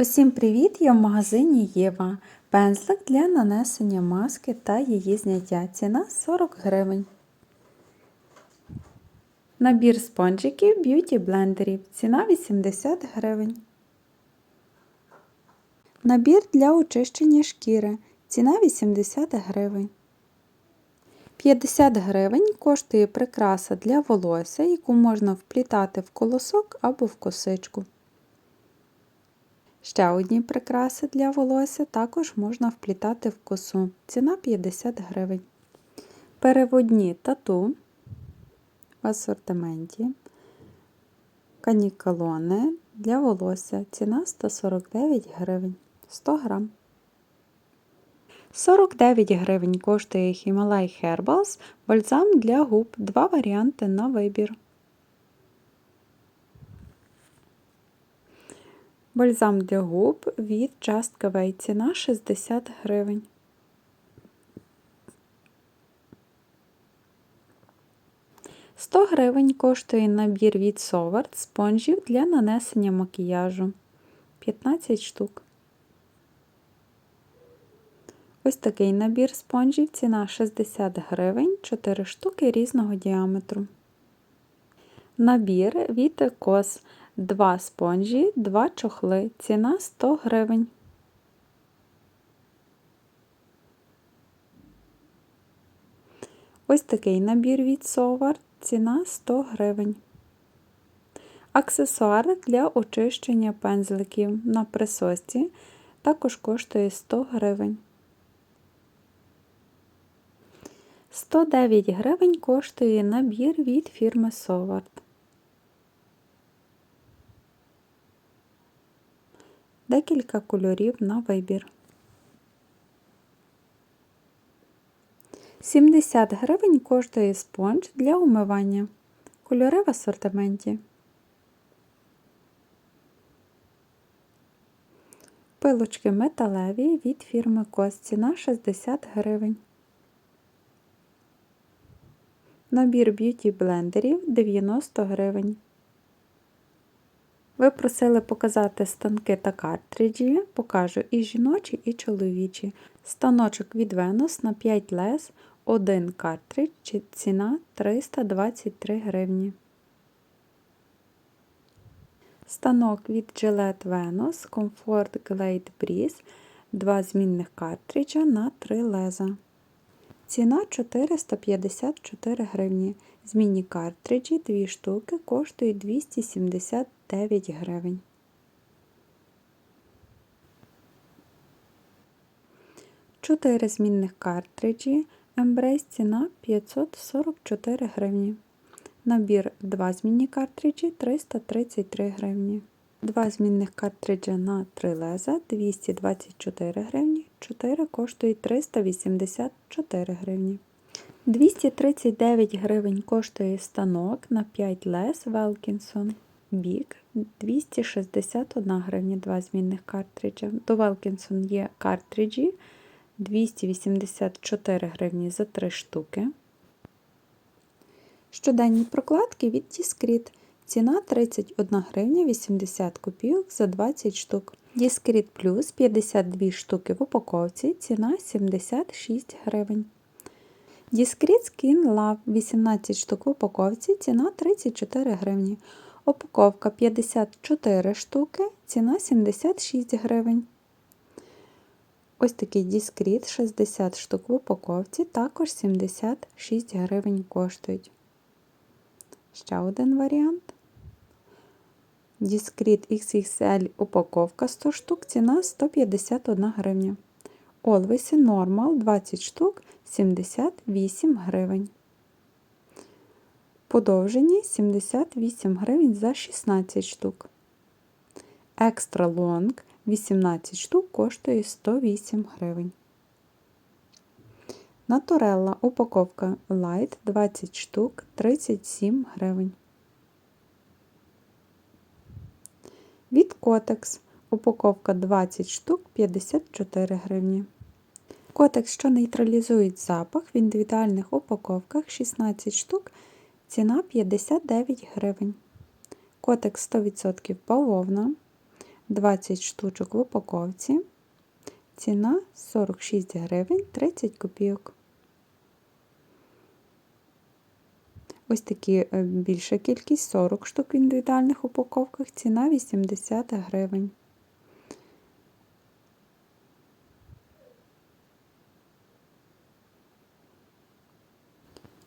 Усім привіт! Я в магазині Єва. Пензлик для нанесення маски та її зняття. Ціна 40 гривень. Набір спонжиків б'юті блендерів. Ціна 80 гривень. Набір для очищення шкіри. Ціна 80 гривень. 50 гривень коштує прикраса для волосся, яку можна вплітати в колосок або в косичку. Ще одні прикраси для волосся також можна вплітати в косу. Ціна 50 гривень. Переводні тату в асортименті. Канікалони для волосся. Ціна 149 гривень 100 грам. 49 гривень коштує Himalay Herbals бальзам для губ. Два варіанти на вибір. Бальзам для губ від Just Cavay. Ціна 60 гривень. Сто гривень коштує набір від Соварт спонжів для нанесення макіяжу. 15 штук. Ось такий набір спонжів. Ціна 60 гривень, 4 штуки різного діаметру. Набір від Кос 2 спонжі, 2 чохли. Ціна 100 гривень. Ось такий набір від Совар. Ціна 100 гривень. Аксесуар для очищення пензликів на присосці також коштує 100 гривень. 109 гривень коштує набір від фірми Соварт. Декілька кольорів на вибір. 70 гривень коштує спонж для умивання. Кольори в асортименті. Пилочки металеві від фірми Кос. Ціна 60 гривень. Набір б'юті блендерів 90 гривень. Ви просили показати станки та картриджі. Покажу і жіночі, і чоловічі. Станочок від Venus на 5 лез, один картридж, ціна 323 гривні. Станок від Gillette Venus Comfort Glade Breeze, два змінних картриджа на 3 леза. Ціна 454 гривні. Змінні картриджі 2 штуки коштують 279 гривень. Чотири змінних картриджі Embrace ціна 544 гривні. Набір 2 змінні картриджі 333 гривні. Два змінних картриджа на 3 леза 224 гривні, 4 коштують 384 гривні. 239 гривень коштує станок на 5 лез Велкінсон. Бік 261 гривня, два змінних картриджа. До Велкінсон є картриджі 284 гривні за 3 штуки. Щоденні прокладки від Discreet. Ціна 31 гривня 80 копійок за 20 штук. Discreet Plus 52 штуки в упаковці, ціна 76 гривень. Discreet Skin Love 18 штук в упаковці, ціна 34 гривні. Упаковка 54 штуки, ціна 76 гривень. Ось такий Discreet 60 штук в упаковці, також 76 гривень коштують. Ще один варіант. Discreet XXL упаковка 100 штук, ціна 151 гривня. Always Normal 20 штук 78 гривень. Подовжені 78 гривень за 16 штук. Extra Long 18 штук коштує 108 гривень. Naturella упаковка Light 20 штук 37 гривень. Від Котекс упаковка 20 штук 54 гривні. Котекс, що нейтралізують запах в індивідуальних упаковках 16 штук, ціна 59 гривень. Котекс 100% бавовна 20 штучок в упаковці. Ціна 46 гривень 30 копійок. Ось такі е, більша кількість 40 штук в індивідуальних упаковках. Ціна 80 гривень.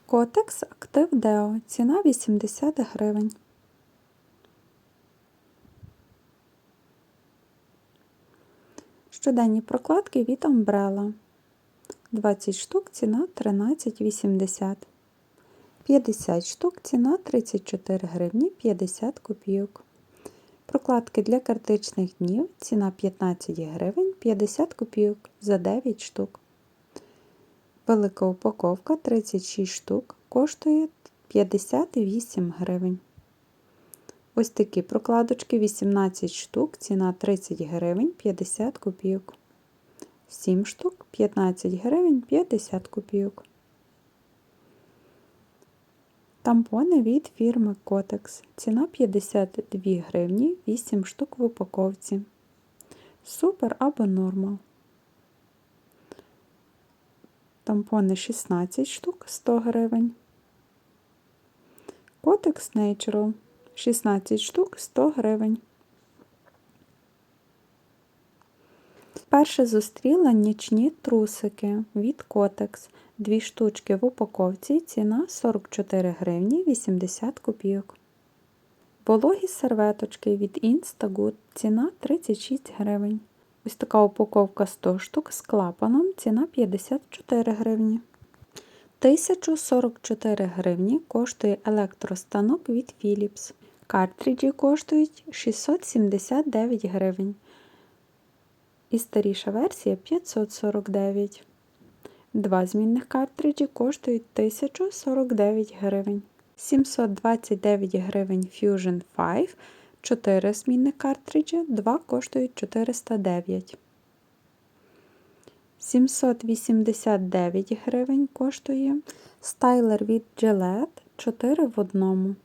Котекс Актив Део. Ціна 80 гривень. Щоденні прокладки від Umbrella. 20 штук ціна 13,80. 50 штук ціна 34 гривні 50 копійок. Прокладки для критичних днів ціна 15 гривень 50 копійок за 9 штук. Велика упаковка 36 штук коштує 58 гривень. Ось такі прокладочки 18 штук, ціна 30 гривень 50 копійок. 7 штук 15 гривень 50 копійок. Тампони від фірми Котекс. Ціна 52 гривні 8 штук в упаковці. Супер або нормал. Тампони 16 штук 100 гривень. Котекс Natural 16 штук 100 гривень. Перше зустріла нічні трусики від Kotex. Дві штучки в упаковці, ціна 44 гривні 80 копійок. Вологі серветочки від Instagood, ціна 36 гривень. Ось така упаковка 100 штук з клапаном, ціна 54 гривні. 1044 гривні коштує електростанок від Philips. Картриджі коштують 679 гривень. І старіша версія 549. Два змінних картриджі коштують 1049 гривень. 729 гривень Fusion 5. 4 змінних картриджі, 2 коштують 409. 789 гривень коштує стайлер від Gillette 4 в одному.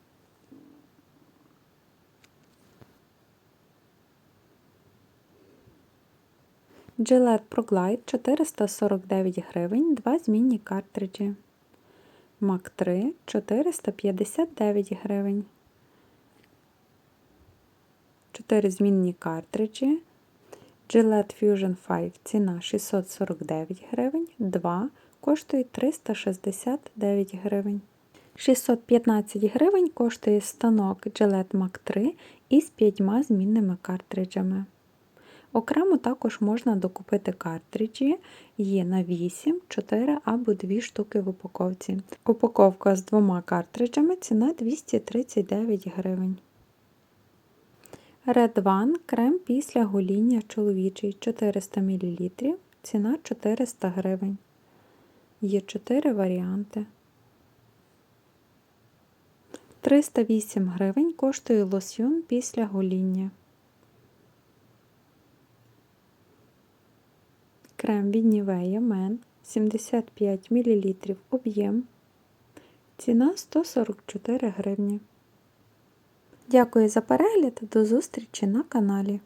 Gillette ProGlide 449 гривень, 2 змінні картриджі. Mac 3 459 гривень. 4 змінні картриджі. Gillette Fusion 5 ціна 649 гривень, 2 коштує 369 гривень. 615 гривень коштує станок Gillette Mac 3 із 5 змінними картриджами. Окремо також можна докупити картриджі, є на 8, 4 або 2 штуки в упаковці. Упаковка з двома картриджами ціна 239 гривень. Red One крем після гоління чоловічий 400 мл, ціна 400 гривень. Є 4 варіанти. 308 гривень коштує лосьйон після гоління. Крем від Нівея Мен 75 мл об'єм. Ціна 144 гривні. Дякую за перегляд. До зустрічі на каналі.